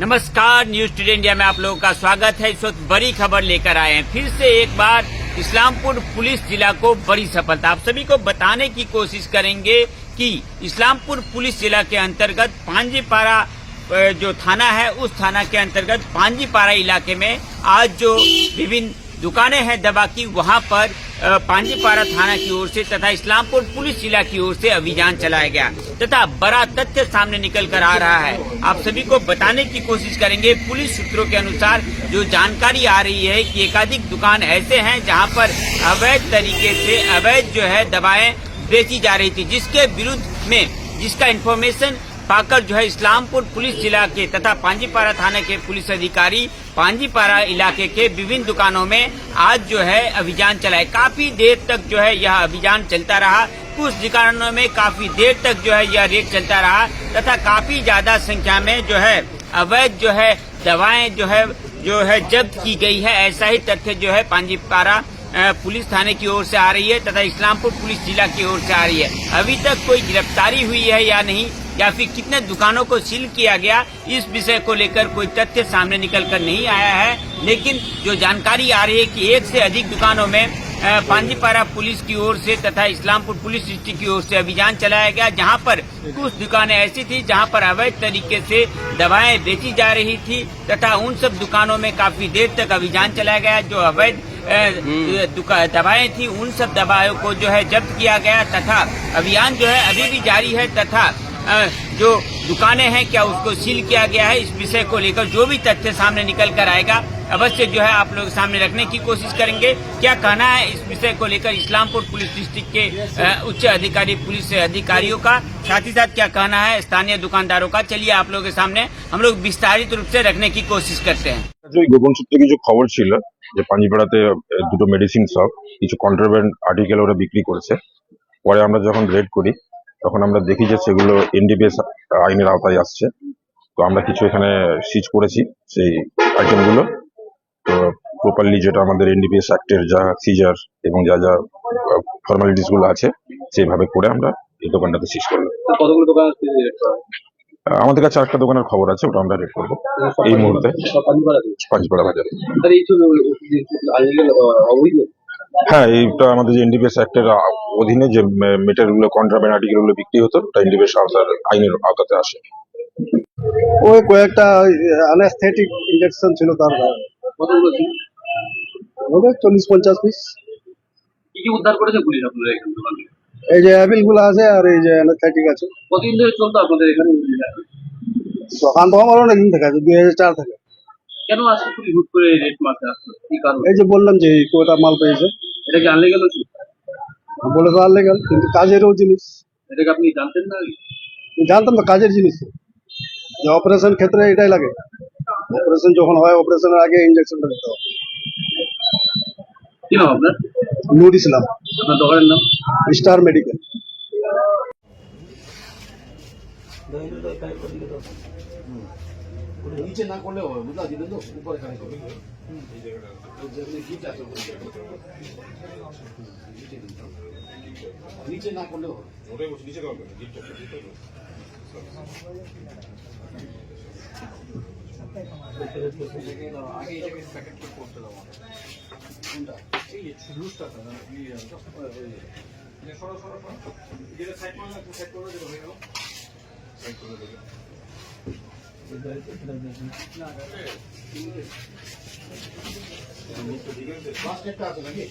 नमस्कार news today India में आप लोगों का स्वागत है। इस वक्त बड़ी खबर लेकर आए हैं। फिर से एक बार इस्लामपुर पुलिस जिला को बड़ी सफलता। आप सभी को बताने की कोशिश करेंगे कि इस्लामपुर पुलिस जिला के अंतर्गत पांजीपारा जो थाना है, उस थाना के अंतर्गत पांजीपारा इलाके में आज जो विभिन्न दुकानें हैं दवा की वहाँ पर पांजीपारा थाना की ओर से तथा इस्लामपुर पुलिस जिला की ओर से अभियान चलाया गया तथा बड़ा तथ्य सामने निकल कर आ रहा है। आप सभी को बताने की कोशिश करेंगे, पुलिस सूत्रों के अनुसार जो जानकारी आ रही है कि एकाधिक दुकान ऐसे हैं जहाँ पर अवैध तरीके से अवैध जो है दवाएँ बेची जा रही थी, जिसके विरुद्ध में, जिसका इन्फॉर्मेशन पाकर जो है इस्लामपुर पुलिस जिला के तथा पांजीपारा थाने के पुलिस अधिकारी, पांजीपारा इलाके के विभिन्न दुकानों में आज जो है अभियान चलाए। काफ़ी देर तक जो है यह अभियान चलता रहा। कुछ दुकानों में काफ़ी देर तक जो है यह रेट चलता रहा तथा काफ़ी ज़्यादा संख्या में जो है अवैध जो है दवाएँ जो है जो है जब्त की गई है। ऐसा ही तथ्य जो है पांजीपारा पुलिस थाने की ओर से आ रही है तथा इस्लामपुर पुलिस जिला की ओर से आ रही है। अभी तक कोई गिरफ्तारी हुई है या नहीं या फिर कितने दुकानों को सील किया गया इस विषय को लेकर कोई तथ्य सामने निकल कर नहीं आया है। लेकिन जो जानकारी आ रही है कि एक से अधिक दुकानों में पांजीपारा पुलिस की ओर से तथा इस्लामपुर पुलिस डिस्ट्रिक्ट की ओर से अभियान चलाया गया जहाँ पर कुछ दुकानें ऐसी थी जहाँ पर अवैध तरीके से दवाएँ बेची जा रही थी तथा उन सब दुकानों में काफ़ी देर तक अभियान चलाया गया जो अवैध दवाएँ थी उन सब दवाओं को जो है जब्त किया गया तथा अभियान जो है अभी भी जारी है तथा जो दुकानें हैं क्या उसको सील किया गया है इस विषय को लेकर जो भी तथ्य सामने निकल कर आएगा अवश्य जो है आप लोग सामने रखने की कोशिश करेंगे क्या कहना है इस विषय को लेकर इस्लामपुर पुलिस डिस्ट्रिक्ट के अ, उच्च अधिकारी पुलिस अधिकारियों का साथ ही साथ क्या कहना है स्थानीय दुकानदारों का चलिए आप लोगों के सामने हम लोग विस्तारित रूप से रखने की कोशिश करते हैं যে ওই গোপন সূত্রে কিছু খবর ছিল যে পাঞ্জিপাড়াতে আহ, দুটো মেডিসিন শপ কিছু কন্ট্রাব্যান্ড আর্টিকেল ওরা বিক্রি করেছে পরে আমরা যখন রেড করি তখন আমরা দেখি যে সেগুলো এনডিপিএস আইনের আওতায় আসছে। তো আমরা কিছু এখানে সিজ করেছি সেই আইটেমগুলো তো প্রপারলি যেটা আমাদের এনডিপিএস অ্যাক্টের যা সিজার এবং যা যা ফর্মালিটিসগুলো আছে সেইভাবে করে আমরা এই দোকানটাতে সিজ করলাম। আমাদের কাছে আরেকটা দোকানের খবর আছে ওটা আমরা রেড করব এই মুহূর্তে। বাজারে। হ্যাঁ এইটা আমাদের যে এনডিপিএস অ্যাক্টের অধীনে যে মেটেরিয়ালগুলো কন্ট্রাব্যান্ড আর্টিকেলগুলো বিক্রি হতো ওটা এনডিপিএস আওতার আইনের আওতাতে আসে। ওই কয়েকটা অ্যানাস্থেটিক ইঞ্জেকশন ছিল তার। কতগুলো ছিল? ওদের চল্লিশ পঞ্চাশ পিস কি কি উদ্ধার করেছে পুলিশ আপনাদের এখান? দোকান থেকে? এই যে অ্যাপিলগুলো আছে আর এই যে অ্যানাস্থেটিক আছে। কতদিন ধরে চলতো আপনাদের এখানে? দোকান তো আমার অনেক দিন থেকে আছে দুই হাজার চার থেকে। কেন আজকে পুলিশ হুট করে রেট মারতে আসলো? কি কারণ? এই যে বললাম যে এই কয়টা মাল পেয়েছে। এটা কি আনলিগেল ছিল বলে তো আনলে গেল কিন্তু কাজেরও জিনিস এটাকে আপনি জানতেন না আগে? জানতাম না কাজের জিনিস তো। যে অপারেশন ক্ষেত্রে এটাই লাগে অপারেশন যখন হয় অপারেশনের আগে ইঞ্জেকশনটা দিতে হবে কি নাম আপনার নুর ইসলাম আপনার দোকানের নাম স্টার মেডিকেল দইগুলো কানেক্ট করে দিকে দাও ওটা নিচে না করলে হবে বুঝলা দিলেন তো উপরে কানেক্ট করে নিচে না করলে হবে ওটাই বসে নিচে করবে আগে এটাকে প্যাকেট করতে দাও Basket casa, não é?